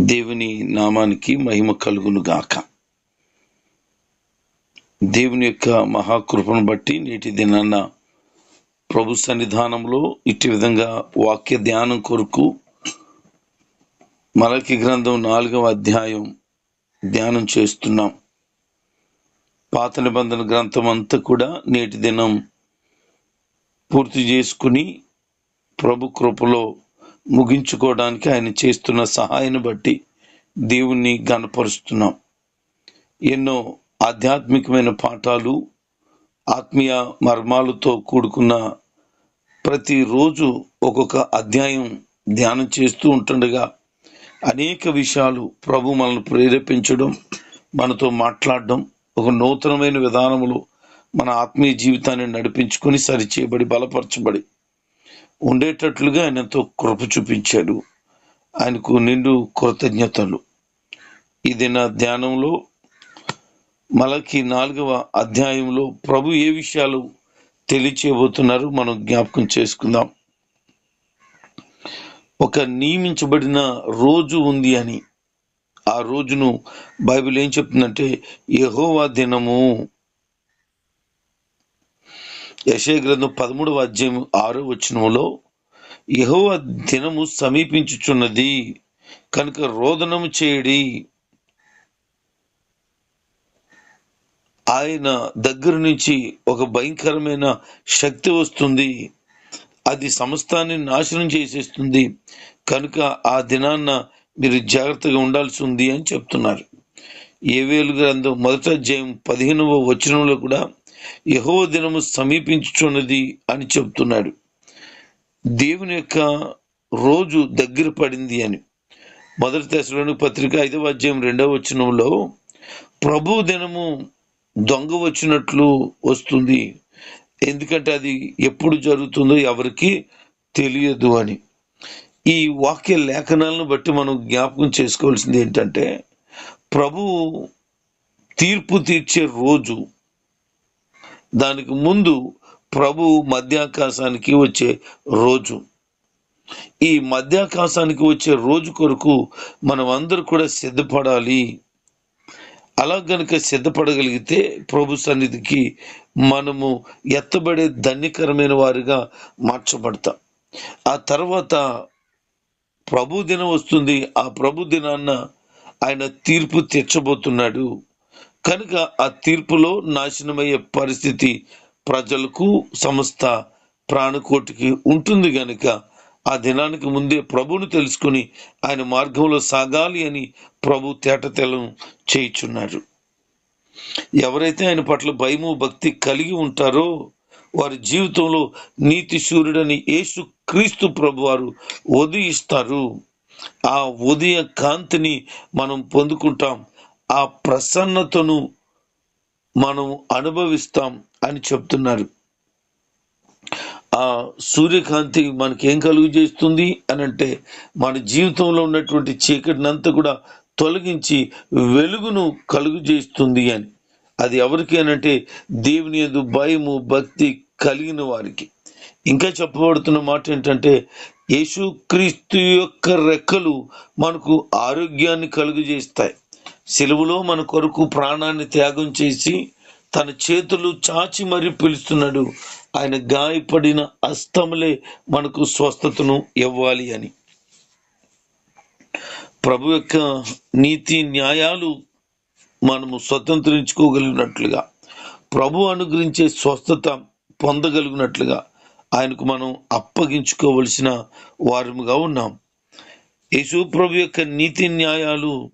దేవుని నామానికి మహిమ కలుగును గాక. దేవుని యొక్క మహాకృపను బట్టి నేటి దినాన్న ప్రభు సన్నిధానంలో ఇట్టి విధంగా వాక్య ధ్యానం కొరకు మలకి గ్రంథం నాలుగవ అధ్యాయం ధ్యానం చేస్తున్నాం. పాత నిబంధన గ్రంథం అంతా కూడా నేటి దినం పూర్తి చేసుకుని ప్రభు కృపలో ముగించుకోవడానికి ఆయన చేస్తున్న సహాయాన్ని బట్టి దేవుణ్ణి గనపరుస్తున్నాం ఎన్నో ఆధ్యాత్మికమైన పాఠాలు ఆత్మీయ మర్మాలతో కూడుకున్న ప్రతిరోజు ఒక్కొక్క అధ్యాయం ధ్యానం చేస్తూ ఉంటుండగా అనేక విషయాలు ప్రభు మనల్ని ప్రేరేపించడం మనతో మాట్లాడడం ఒక నూతనమైన విధానములో మన ఆత్మీయ జీవితాన్ని నడిపించుకొని సరిచేయబడి బలపరచబడి ఉండేటట్లుగా ఆయన ఎంతో కృప చూపించాడు. ఆయనకు నిండు కృతజ్ఞతలు. ఇది నా ధ్యానంలో మలకి నాలుగవ అధ్యాయంలో ప్రభు ఏ విషయాలు తెలియచేయబోతున్నారు మనం జ్ఞాపకం చేసుకుందాం. ఒక నియమించబడిన రోజు ఉంది అని. ఆ రోజును బైబిల్ ఏం చెప్తుందంటే యహోవా దినము యశే గ్రంథం పదమూడవ అధ్యాయం ఆరో వచనంలో యెహోవా దినము సమీపించుచున్నది కనుక రోదనము చేయడి. ఆయన దగ్గర నుంచి ఒక భయంకరమైన శక్తి వస్తుంది అది సమస్తాన్ని నాశనం చేసేస్తుంది కనుక ఆ దినాన్న మీరు జాగ్రత్తగా ఉండాల్సి ఉంది అని చెప్తున్నారు. ఏవేలు గ్రంథం మొదట అధ్యాయం పదిహేనవ వచనంలో కూడా యహో దినము సమీపించుచున్నది అని చెప్తున్నాడు. దేవుని యొక్క రోజు దగ్గర పడింది అని. మొదటి దశలోని పత్రిక ఐదవ అధ్యాయం రెండవ వచనంలో ప్రభు దినము దొంగ వచ్చినట్లు వస్తుంది. ఎందుకంటే అది ఎప్పుడు జరుగుతుందో ఎవరికి తెలియదు అని. ఈ వాక్య లేఖనాలను బట్టి మనం జ్ఞాపకం చేసుకోవాల్సింది ఏంటంటే ప్రభు తీర్పు తీర్చే రోజు దానికి ముందు ప్రభు మధ్యాకాశానికి వచ్చే రోజు. ఈ మధ్యాకాశానికి వచ్చే రోజు కొరకు మనం అందరూ కూడా సిద్ధపడాలి. అలా గనుక సిద్ధపడగలిగితే ప్రభు సన్నిధికి మనము ఎత్తబడే ధన్యకరమైన వారిగా మార్చబడతాం. ఆ తర్వాత ప్రభు దినం వస్తుంది. ఆ ప్రభు దినాన్న ఆయన తీర్పు తీర్చబోతున్నాడు. కనుక ఆ తీర్పులో నాశనమయ్యే పరిస్థితి ప్రజలకు సంస్థ ప్రాణకోటికి ఉంటుంది గనుక ఆ దినానికి ముందే ప్రభువును తెలుసుకుని ఆయన మార్గంలో సాగాలి అని ప్రభు తేటతెలం చేయుచున్నారు ఎవరైతే ఆయన పట్ల భయము భక్తి కలిగి ఉంటారో వారి జీవితంలో నీతి సూర్యుడని యేసు క్రీస్తు ప్రభు వారు ఉదయిస్తారు. ఆ ఉదయ కాంతిని మనం పొందుకుంటాం. ఆ ప్రసన్నతను మనం అనుభవిస్తాం అని చెప్తున్నారు. ఆ సూర్యకాంతి మనకేం కలుగు చేస్తుంది అని అంటే మన జీవితంలో ఉన్నటువంటి చీకటినంతా కూడా తొలగించి వెలుగును కలుగు చేస్తుంది అని. అది ఎవరికి అనంటే దేవుని ఎందు భయము భక్తి కలిగిన వారికి. ఇంకా చెప్పబడుతున్న మాట ఏంటంటే యేసుక్రీస్తు యొక్క రెక్కలు మనకు ఆరోగ్యాన్ని కలుగు చేస్తాయి. సెలవులో మన కొరకు ప్రాణాన్ని త్యాగం చేసి తన చేతులు చాచి మరీ పిలుస్తున్నాడు. ఆయన గాయపడిన అస్తములే మనకు స్వస్థతను ఇవ్వాలి అని. ప్రభు యొక్క నీతి న్యాయాలు మనము స్వతంత్రించుకోగలిగినట్లుగా ప్రభు అనుగ్రహించే స్వస్థత పొందగలిగినట్లుగా ఆయనకు మనం అప్పగించుకోవలసిన వారముగా ఉన్నాం. యేసు ప్రభు యొక్క నీతి న్యాయాలు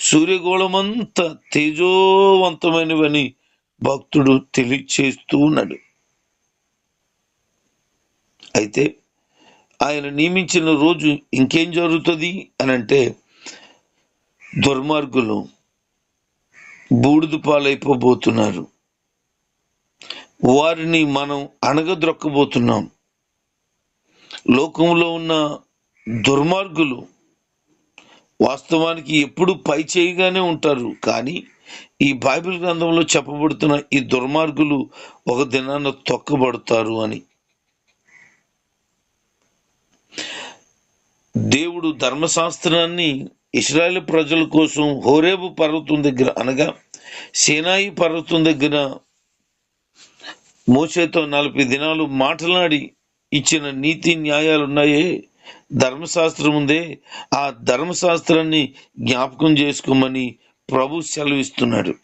సూర్యగోళమంతా తేజోవంతమైనవని భక్తుడు తెలియచేస్తూ ఉన్నాడు. అయితే ఆయన నియమించిన రోజు ఇంకేం జరుగుతుంది అని అంటే దుర్మార్గులు బూడిద పాలైపోబోతున్నారు. వారిని మనం అణగద్రొక్కబోతున్నాం లోకంలో ఉన్న దుర్మార్గులు వాస్తవానికి ఎప్పుడు పై చేయగానే ఉంటారు. కానీ ఈ బైబిల్ గ్రంథంలో చెప్పబడుతున్న ఈ దుర్మార్గులు ఒక దినాన తొక్కబడతారు అని. దేవుడు ధర్మశాస్త్రాన్ని ఇస్రాయేల్ ప్రజల కోసం హోరేబు పర్వతం దగ్గర అనగా సేనాయి పర్వతం దగ్గర మోసేతో నలభై దినాలు మాట్లాడి ఇచ్చిన నీతి న్యాయాలు ఉన్నాయే ధర్మశాస్త్రం ఉందే. ఆ ధర్మశాస్త్రాన్ని జ్ఞాపకం చేసుకోమని ప్రభు సెలవిస్తున్నాడు.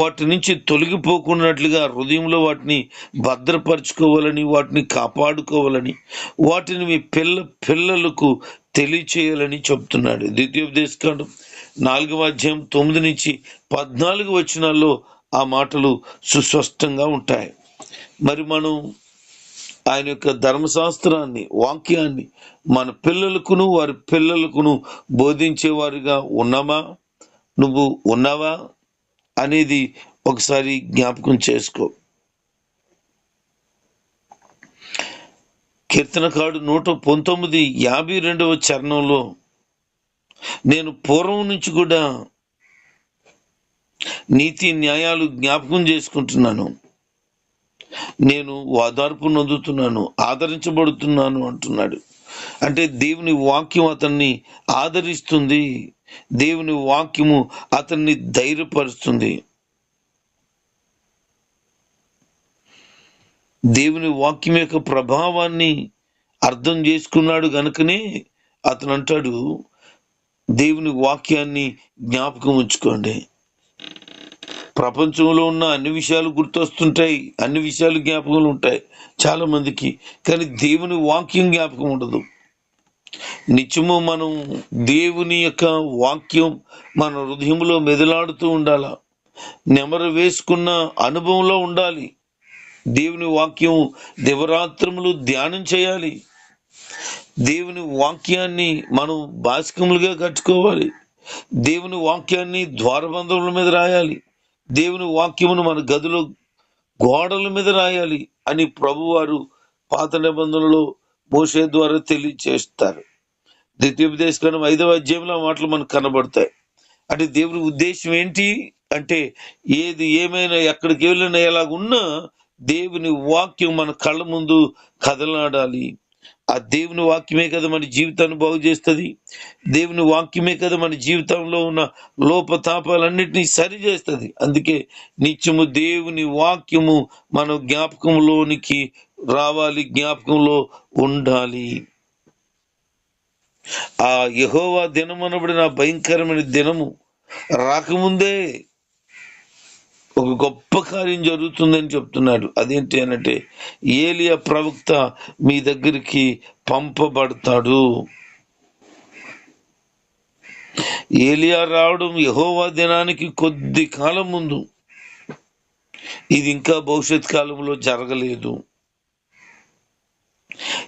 వాటి నుంచి తొలగిపోకున్నట్లుగా హృదయంలో వాటిని భద్రపరచుకోవాలని వాటిని కాపాడుకోవాలని వాటిని మీ పిల్ల పిల్లలకు తెలియచేయాలని చెప్తున్నాడు. ద్వితీయోపదేశకాండం నాలుగవ అధ్యాయం తొమ్మిది నుంచి పద్నాలుగు వచనాల్లో ఆ మాటలు సుస్పష్టంగా ఉంటాయి. మరి మనం ఆయన యొక్క ధర్మశాస్త్రాన్ని వాక్యాన్ని మన పిల్లలకును వారి పిల్లలకును బోధించేవారుగా ఉన్నామా? నువ్వు ఉన్నావా? అనేది ఒకసారి జ్ఞాపకం చేసుకో. కీర్తనకాడు నూట పంతొమ్మిది యాభై రెండవ చరణంలో నేను పూర్వం నుంచి కూడా నీతి న్యాయాలు జ్ఞాపకం చేసుకుంటున్నాను. నేను ఓదార్పు నొందుతున్నాను ఆదరించబడుతున్నాను అంటున్నాడు. అంటే దేవుని వాక్యం అతన్ని ఆదరిస్తుంది దేవుని వాక్యము అతన్ని ధైర్యపరుస్తుంది. దేవుని వాక్యం యొక్క ప్రభావాన్ని అర్థం చేసుకున్నాడు గనుకనే అతను అంటాడు దేవుని వాక్యాన్ని జ్ఞాపకం ఉంచుకోండి. ప్రపంచంలో ఉన్న అన్ని విషయాలు గుర్తొస్తుంటాయి అన్ని విషయాలు జ్ఞాపకాలు ఉంటాయి చాలా మందికి. కానీ దేవుని వాక్యం జ్ఞాపకం ఉండదు. నిత్యము మనం దేవుని యొక్క వాక్యం మన హృదయంలో మెదలాడుతూ ఉండాల. నెమరు వేసుకున్న అనుభవంలో ఉండాలి. దేవుని వాక్యం దివరాత్రములు ధ్యానం చేయాలి. దేవుని వాక్యాన్ని మనం బాసికములుగా కట్టుకోవాలి. దేవుని వాక్యాన్ని ద్వారబంధముల మీద రాయాలి. దేవుని వాక్యమును మన గదిలో గోడల మీద రాయాలి అని ప్రభువారు పాత నిబంధనలో మోసే ద్వారా తెలియచేస్తారు. ద్వితీయోపదేశకరం ఐదవ అధ్యాయంలో మాటలు మనకు కనబడతాయి. అంటే దేవుని ఉద్దేశం ఏంటి? అంటే ఏది ఏమైనా ఎక్కడికి వెళ్ళినా ఎలాగున్నా దేవుని వాక్యం మన కళ్ళ ముందు కదలాడాలి. ఆ దేవుని వాక్యమే కదా మన జీవితాన్ని బాగు చేస్తుంది. దేవుని వాక్యమే కదా మన జీవితంలో ఉన్న లోపతాపాలన్నిటినీ సరి చేస్తుంది. అందుకే నిత్యము దేవుని వాక్యము మన జ్ఞాపకంలోనికి రావాలి జ్ఞాపకంలో ఉండాలి. ఆ యహోవా దినం అనబడిన భయంకరమైన దినము. రాకముందే ఒక గొప్ప కార్యం జరుగుతుందని చెప్తున్నాడు అదేంటి అనంటే ఏలియా ప్రవక్త మీ దగ్గరికి పంపబడతాడు. ఏలియా రావడం యహోవా దినానికి కొద్ది కాలం ముందు. ఇది ఇంకా భవిష్యత్ కాలంలో జరగలేదు.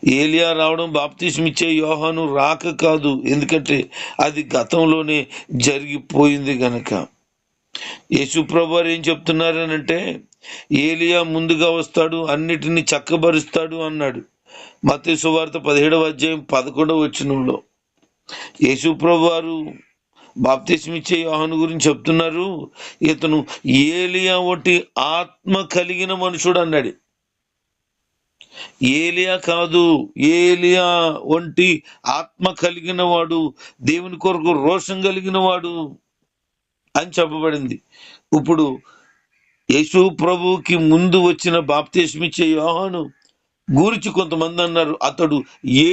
ఏలియా రావడం బాప్తిస్మిచ్చే యోహాను రాక కాదు. ఎందుకంటే అది గతంలోనే జరిగిపోయింది గనక. యేసుప్రభు వారు ఏం చెప్తున్నారనంటే ఏలియా ముందుగా వస్తాడు అన్నిటినీ చక్కబరుస్తాడు అన్నాడు. మత సువార్త పదిహేడవ అధ్యాయం పదకొండవ వచ్చినంలో యేసుప్రభు వారు బాప్తిస్మిచ్చే యోహను గురించి చెప్తున్నారు. ఇతను ఏలియా వంటి ఆత్మ కలిగిన మనుషుడు అన్నాడు. ఏలియా కాదు ఏలియా వంటి ఆత్మ కలిగిన వాడు దేవుని కొరకు రోషం కలిగిన వాడు అని చెప్పబడింది. ఇప్పుడు యేసు ప్రభువుకి ముందు వచ్చిన బాప్తిస్మిచ్చే యోహాను గురించి కొంతమంది అన్నారు అతడు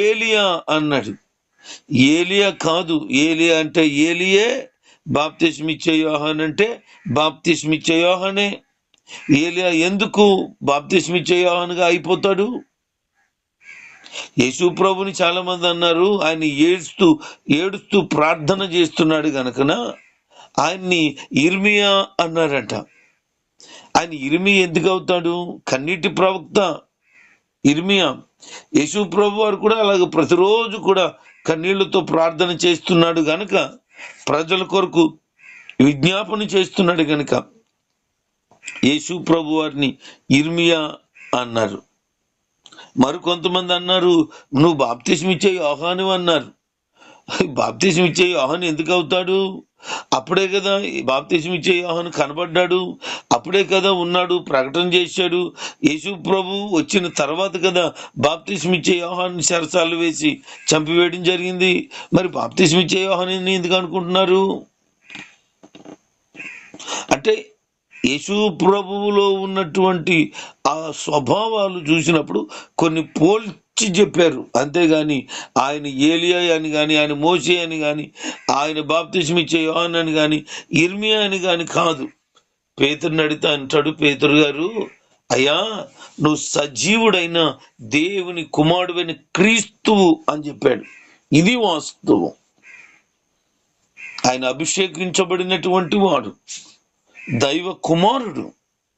ఏలియా అన్నాడు. ఏలియా కాదు ఏలియా అంటే ఏలియే బాప్తిస్మిచ్చే యోహాన్ అంటే బాప్తిస్మిచ్చే యోహానే. ఏలియా ఎందుకు బాప్తిస్మిచ్చే యోహాన్గా అయిపోతాడు? యేసు ప్రభుని చాలా మంది అన్నారు ఆయన ఏడుస్తూ ఏడుస్తూ ప్రార్థన చేస్తున్నాడు గనకనా? ఆయన్ని ఇర్మియా అన్నారట. ఆయన ఇర్మి ఎందుకు అవుతాడు? కన్నీటి ప్రవక్త ఇర్మియా. యేసు ప్రభు వారు కూడా అలాగే ప్రతిరోజు కూడా కన్నీళ్ళతో ప్రార్థన చేస్తున్నాడు గనక ప్రజల కొరకు విజ్ఞాపన చేస్తున్నాడు గనక యేసు ప్రభు వారిని ఇర్మియా అన్నారు. మరికొంతమంది అన్నారు నువ్వు బాప్తిస్మిచ్చే యోహాను అన్నారు. బాప్తిస్మిచ్చే యోహాను ఎందుకు అవుతాడు? అప్పుడే కదా ఈ బాప్తిజం ఇచ్చే యోహాను కనబడ్డాడు. అప్పుడే కదా ఉన్నాడు ప్రకటన చేశాడు. యేసు ప్రభు వచ్చిన తర్వాత కదా బాప్తిజం ఇచ్చే యోహాను శరసాలు వేసి చంపివేయడం జరిగింది. మరి బాప్తిజం ఇచ్చే యోహాను ఎందుకు అనుకుంటున్నారు? అంటే యేసు ప్రభువులో ఉన్నటువంటి ఆ స్వభావాలు చూసినప్పుడు కొన్ని పోల్ పోల్చి చెప్పారు. అంతేగాని ఆయన ఏలియా అని కానీ ఆయన మోసే అని కానీ ఆయన బాప్తిజం యోహన్ అని కానీ ఇర్మియా అని కానీ కాదు. పేతురు అడిగితే అంటాడు పేతురు గారు అయ్యా నువ్వు సజీవుడైన దేవుని కుమారుడైన క్రీస్తువు అని చెప్పాడు. ఇది వాస్తవం. ఆయన అభిషేకించబడినటువంటి వాడు దైవ కుమారుడు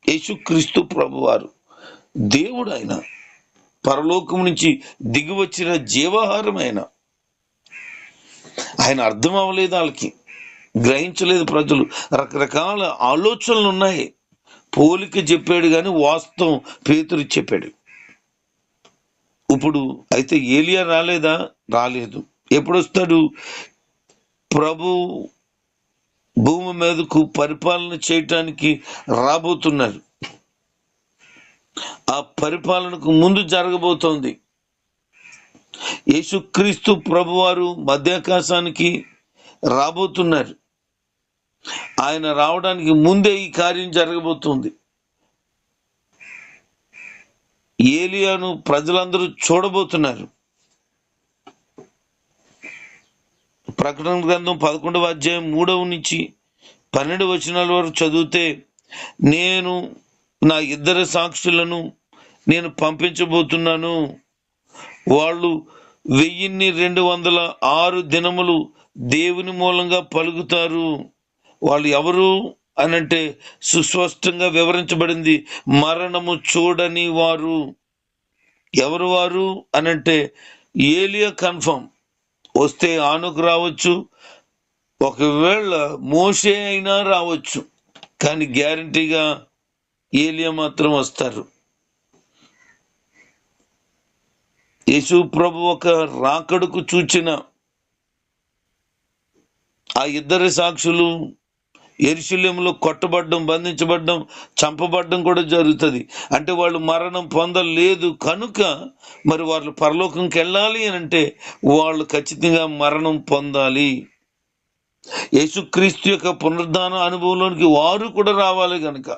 యేసుక్రీస్తు ప్రభువారు. దేవుడు ఆయన. పరలోకం నుంచి దిగివచ్చిన జీవాహారం ఆయన ఆయన అర్థం అవ్వలేదు వాళ్ళకి. గ్రహించలేదు ప్రజలు. రకరకాల ఆలోచనలు ఉన్నాయి. పోలిక చెప్పాడు కానీ వాస్తవం పేతురు చెప్పాడు. ఇప్పుడు అయితే ఏలియా రాలేదా? రాలేదు. ఎప్పుడొస్తాడు? ప్రభు భూమి మీదకు పరిపాలన చేయటానికి రాబోతున్నారు. ఆ పరిపాలనకు ముందు జరగబోతోంది. యేసుక్రీస్తు ప్రభువారు మధ్యాకాశానికి రాబోతున్నారు. ఆయన రావడానికి ముందే ఈ కార్యం జరగబోతుంది. ఏలియాను ప్రజలందరూ చూడబోతున్నారు. ప్రకటన గ్రంథం పదకొండవ అధ్యాయం మూడవ నుంచి పన్నెండు వచనాల వరకు చదివితే నేను నా ఇద్దరు సాక్షులను నేను పంపించబోతున్నాను. వాళ్ళు వెయ్యిన్ని రెండు వందల ఆరు దినములు దేవుని మూలంగా పలుకుతారు. వాళ్ళు ఎవరు అనంటే సుస్పష్టంగా వివరించబడింది మరణము చూడని వారు. ఎవరు వారు అనంటే ఏలియా కన్ఫర్మ్. వస్తే ఆనుకు రావచ్చు. ఒకవేళ మోసే అయినా రావచ్చు. కానీ గ్యారంటీగా ఏలియా మాత్రం వస్తారు. యేసు ప్రభు ఒక రాకడుకు చూచిన ఆ ఇద్దరు సాక్షులు ఎరుశల్యంలో కొట్టబడ్డం బంధించబడ్డం చంపబడ్డం కూడా జరుగుతుంది. అంటే వాళ్ళు మరణం పొందలేదు కనుక మరి వాళ్ళు పరలోకంకి వెళ్ళాలి అని అంటే వాళ్ళు ఖచ్చితంగా మరణం పొందాలి. యేసుక్రీస్తు యొక్క పునరుద్ధాన అనుభవంలోనికి వారు కూడా రావాలి కనుక.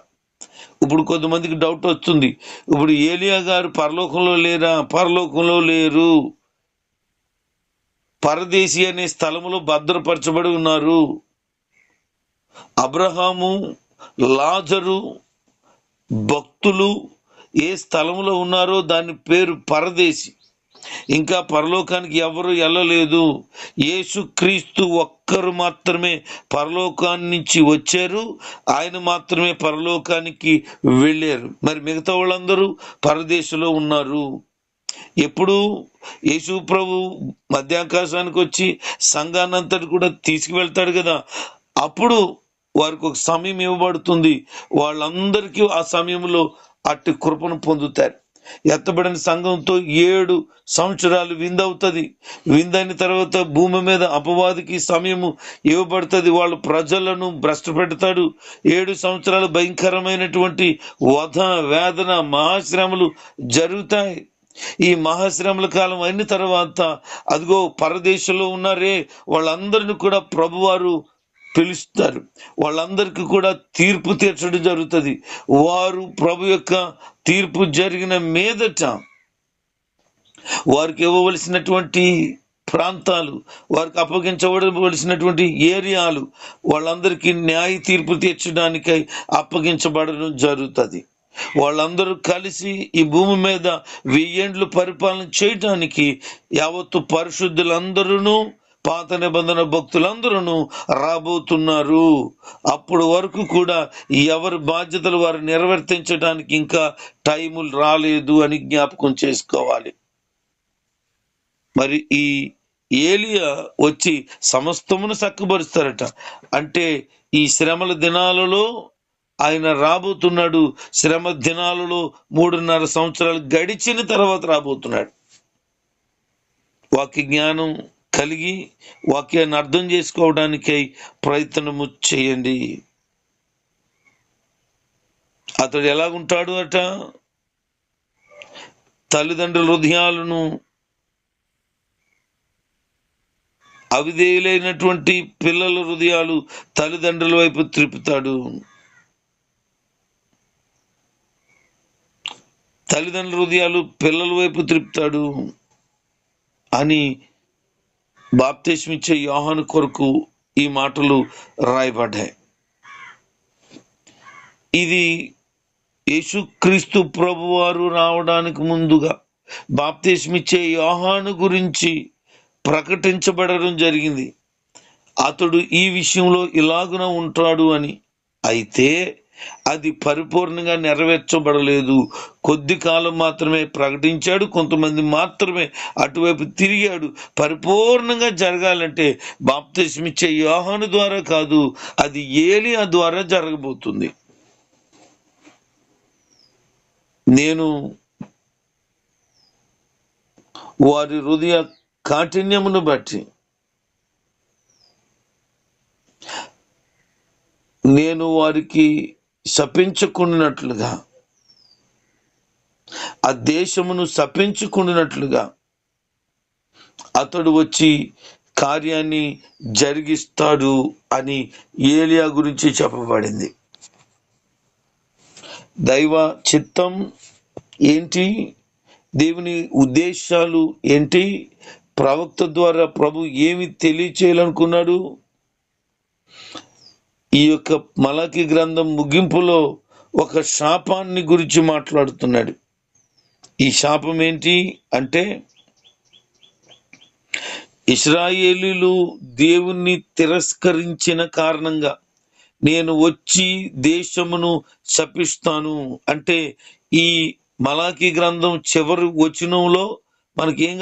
ఇప్పుడు కొంతమందికి డౌట్ వస్తుంది. ఇప్పుడు ఏలియా గారు పరలోకంలో లేరా? పరలోకంలో లేరు. పరదేశి అనే స్థలంలో భద్రపరచబడి ఉన్నారు. అబ్రహాము లాజరు భక్తులు ఏ స్థలంలో ఉన్నారో దాని పేరు పరదేశి. ఇంకా పరలోకానికి ఎవరు వెళ్ళలేదు. యేసుక్రీస్తు ఒక్కరు మాత్రమే పరలోకాన్ని నుంచి వచ్చారు. ఆయన మాత్రమే పరలోకానికి వెళ్ళారు. మరి మిగతా వాళ్ళందరూ పరదేశంలో ఉన్నారు. ఎప్పుడు యేసు ప్రభు మధ్యాకాశానికి వచ్చి సంఘాన్నంతటి కూడా తీసుకువెళ్తాడు కదా. అప్పుడు వారికి ఒక సమయం ఇవ్వబడుతుంది. వాళ్ళందరికీ ఆ సమయంలో అట్టి కృపను పొందుతారు. ఎత్తబడిన సంఘంతో ఏడు సంవత్సరాలు విందవుతుంది. విందైన తర్వాత భూమి మీద అపవాదికి సమయము ఇవ్వబడుతుంది. వాళ్ళు ప్రజలను భ్రష్ట పెడతాడు ఏడు సంవత్సరాలు భయంకరమైనటువంటి వధ వేదన మహాశ్రమలు జరుగుతాయి. ఈ మహాశ్రమల కాలం అయిన తర్వాత అదిగో పరదేశంలో ఉన్నారే వాళ్ళందరిని కూడా ప్రభువారు పిలుస్తారు. వాళ్ళందరికీ కూడా తీర్పు తీర్చడం జరుగుతుంది. వారు ప్రభు యొక్క తీర్పు జరిగిన మీదట వారికి ఇవ్వవలసినటువంటి ప్రాంతాలు వారికి అప్పగించబడవలసినటువంటి ఏరియాలు వాళ్ళందరికీ న్యాయ తీర్పు తీర్చడానికై అప్పగించబడడం జరుగుతుంది. వాళ్ళందరూ కలిసి ఈ భూమి మీద వెయ్యేండ్లు పరిపాలన చేయటానికి యావత్తు పరిశుద్ధులందరూ పాత నిబంధన భక్తులందరూ రాబోతున్నారు. అప్పుడు వరకు కూడా ఎవరి బాధ్యతలు వారు నిర్వర్తించడానికి ఇంకా టైములు రాలేదు అని జ్ఞాపకం చేసుకోవాలి. మరి ఈ ఏలియా వచ్చి సమస్తమును చక్కబరుస్తారట. అంటే ఈ శ్రమల దినాలలో ఆయన రాబోతున్నాడు. శ్రమ దినాలలో మూడున్నర సంవత్సరాలు గడిచిన తర్వాత రాబోతున్నాడు. వాక్య జ్ఞానం కలిగి వాక్యాన్ని అర్థం చేసుకోవడానికై ప్రయత్నము చేయండి. అతడు ఎలాగుంటాడు అట? తల్లిదండ్రుల హృదయాలను అవిధేయులైనటువంటి పిల్లల హృదయాలు తల్లిదండ్రుల వైపు త్రిపుతాడు తల్లిదండ్రుల హృదయాలు పిల్లల వైపు త్రిపుతాడు అని బాప్తిస్మిచ్చే యోహాను కొరకు ఈ మాటలు రాయబడ్డాయి. ఇది యేసుక్రీస్తు ప్రభువారు రావడానికి ముందుగా బాప్తిస్మిచ్చే యోహాను గురించి ప్రకటించబడడం జరిగింది. అతడు ఈ విషయంలో ఇలాగున ఉంటాడు అని అయితే అది పరిపూర్ణంగా నెరవేర్చబడలేదు. కొద్ది కాలం మాత్రమే ప్రకటించాడు కొంతమంది మాత్రమే అటువైపు తిరిగాడు. పరిపూర్ణంగా జరగాలంటే బాప్తిస్మిచ్చే యోహాను ద్వారా కాదు అది ఏలియా ద్వారా జరగబోతుంది. నేను వారి హృదయ కాఠిన్యమును బట్టి నేను వారికి శపించుకున్నట్లుగా. ఆ దేశమును శపించుకున్నట్లుగా. అతడు వచ్చి కార్యాన్ని జరిగిస్తాడు అని ఏలియా గురించి చెప్పబడింది. దైవ చిత్తం ఏంటి? దేవుని ఉద్దేశాలు ఏంటి? ప్రవక్త ద్వారా ప్రభు ఏమి తెలియచేయాలనుకున్నాడు? ఈ యొక్క మలకి గ్రంథం ముగింపులో ఒక శాపాన్ని గురించి మాట్లాడుతున్నాడు. ఈ శాపం ఏంటి అంటే ఇస్రాయేలీలు దేవుణ్ణి తిరస్కరించిన కారణంగా నేను వచ్చి దేశమును శపిస్తాను. అంటే ఈ మలాకి గ్రంథం చివరి వచనంలో మనకి ఏం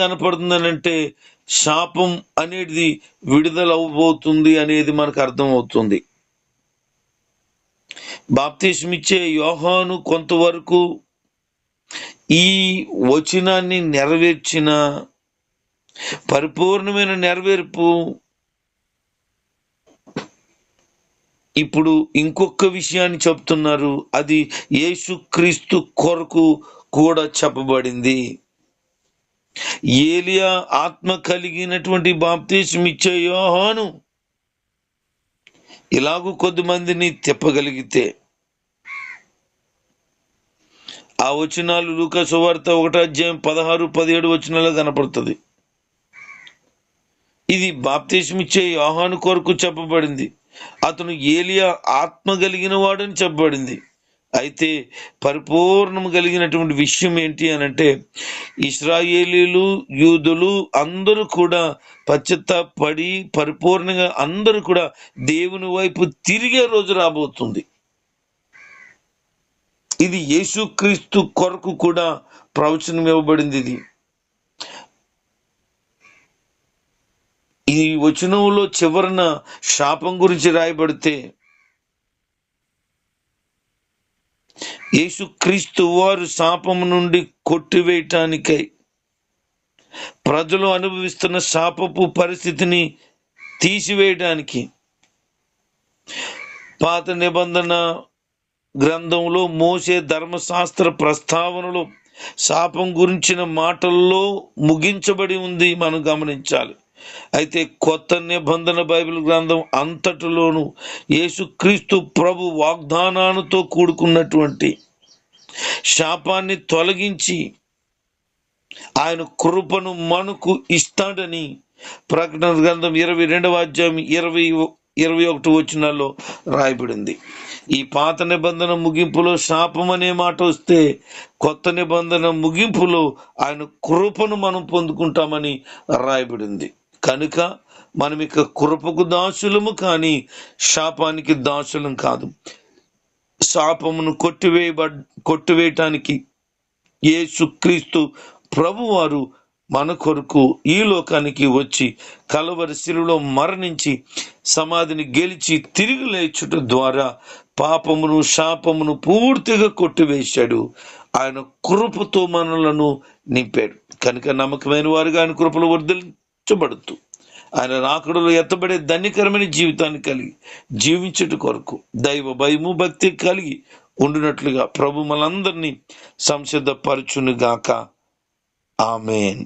అంటే శాపం అనేది విడుదల అవబోతుంది అనేది మనకు అర్థమవుతుంది. బాప్తిస్మిచ్చే యోహాను కొంతవరకు ఈ వచనాన్ని నెరవేర్చిన పరిపూర్ణమైన నెరవేర్పు ఇప్పుడు ఇంకొక విషయాన్ని చెప్తున్నారు. అది యేసుక్రీస్తు కొరకు కూడా చెప్పబడింది. ఏలియా ఆత్మ కలిగినటువంటి బాప్తీసం ఇచ్చే యోహాను ఇలాగూ కొద్ది మందిని తిప్పగలిగితే ఆ వచనాలు లూకా సువార్త ఒకటో అధ్యాయం పదహారు పదిహేడు వచనాలు కనపడుతుంది. ఇది బాప్తీసమిచ్చే యోహాను కొరకు చెప్పబడింది. అతను ఏలియా ఆత్మ కలిగిన వాడని చెప్పబడింది. అయితే పరిపూర్ణం కలిగినటువంటి విషయం ఏంటి అని అంటే ఇస్రాయేలీలు యూదులు అందరూ కూడా పశ్చత్తాపడి పరిపూర్ణంగా అందరూ కూడా దేవుని వైపు తిరిగే రోజు రాబోతుంది. ఇది యేసుక్రీస్తు కొరకు కూడా ప్రవచనం ఇవ్వబడింది ఇది. ఈ వచనంలో చివరన శాపం గురించి రాయబడితే యేసుక్రీస్తు వారు శాపము నుండి కొట్టివేయటానికై ప్రజలు అనుభవిస్తున్న శాపపు పరిస్థితిని తీసివేయడానికి పాత నిబంధన గ్రంథంలో మోసే ధర్మశాస్త్ర ప్రస్తావనలో శాపం గురించిన మాటల్లో ముగించబడి ఉంది. మనం గమనించాలి. అయితే కొత్త నిబంధన బైబిల్ గ్రంథం అంతటిలోనూ యేసుక్రీస్తు ప్రభు వాగ్దానాలతో కూడుకున్నటువంటి శాపాన్ని తొలగించి ఆయన కృపను మనకు ఇస్తాడని ప్రకటన గ్రంథం ఇరవై రెండవ అధ్యాయం ఇరవై ఇరవై ఒకటి వచ్చినాల్లో రాయబడింది. ఈ పాత నిబంధన ముగింపులో శాపం అనే మాట వస్తే కొత్త నిబంధన ముగింపులో ఆయన కృపను మనం పొందుకుంటామని రాయబడింది. కనుక మనం ఇక కృపకు దాసులము కానీ శాపానికి దాసులం కాదు. శాపమును కొట్టివేయబ కొట్టివేయటానికి యేసుక్రీస్తు ప్రభువారు మన కొరకు ఈ లోకానికి వచ్చి కలవరి శిలులో మరణించి సమాధిని గెలిచి తిరిగి లేచుట ద్వారా పాపమును శాపమును పూర్తిగా కొట్టివేశాడు. ఆయన కృపతో మనలను నింపాడు. కనుక నమ్మకమైన వారుగా ఆయన కృపలు వర్ధించబడుతూ ఆయన రాకడలో ఎత్తబడే ధన్యకరమైన జీవితాన్ని కలిగి జీవించుట కొరకు దైవ భయము భక్తి కలిగి ఉండునట్లుగా ప్రభు మనందరినీ సంసిద్ధపరచునుగాక ఆమెన్.